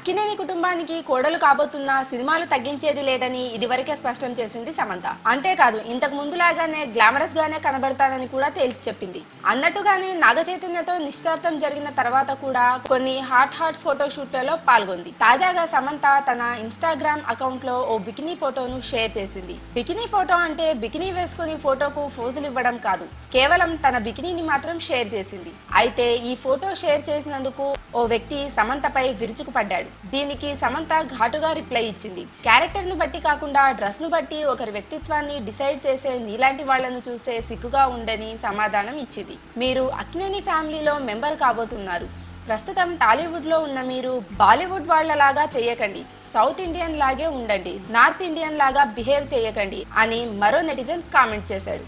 అక్కినేని కుటుంబానికి కోడలు కాబోతున్న సినిమాలు తగ్గించేది లేదని ఇదివరకే స్పష్టం చేసింది సమంత. అంతేకాదు ఇంతకు ముందులాగానే గ్లామరస్ గానే కనబడతానని కూడా తేల్చి చెప్పింది. అన్నట్టుగానే నాగ చైతన్యతో నిశ్చితార్థం జరిగిన తర్వాత కూడా కొన్ని హాట్ హాట్ ఫోటో షూట్లలో పాల్గొంది. తాజాగా సమంత తన ఇన్స్టాగ్రామ్ అకౌంట్లో ఓ బికినీ ఫోటోను షేర్ చేసింది. బికినీ ఫోటో అంటే బికినీ వేసుకుని ఫోటోకు ఫోజులు ఇవ్వడం కాదు కేవలం తన బికినీని మాత్రం షేర్ చేసింది. అయితే ఈ ఫోటో షేర్ చేసినందుకు ఓ వ్యక్తి సమంతపై విరుచుకుపడ్డాడు. దీనికి సమంత ఘాటుగా రిప్లై ఇచ్చింది. క్యారెక్టర్ను బట్టి కాకుండా డ్రెస్ను బట్టి ఒకరి వ్యక్తిత్వాన్ని డిసైడ్ చేసే నీలాంటి వాళ్ళను చూస్తే సిగ్గుగా ఉందని సమాధానం ఇచ్చింది. మీరు అక్నేని ఫ్యామిలీలో మెంబర్ కాబోతున్నారు. ప్రస్తుతం టాలీవుడ్లో ఉన్న మీరు బాలీవుడ్ వాళ్ళలాగా చేయకండి. సౌత్ ఇండియన్ లాగే ఉండండి. నార్త్ ఇండియన్ లాగా బిహేవ్ చేయకండి అని మరో నెటిజన్ కామెంట్ చేశాడు.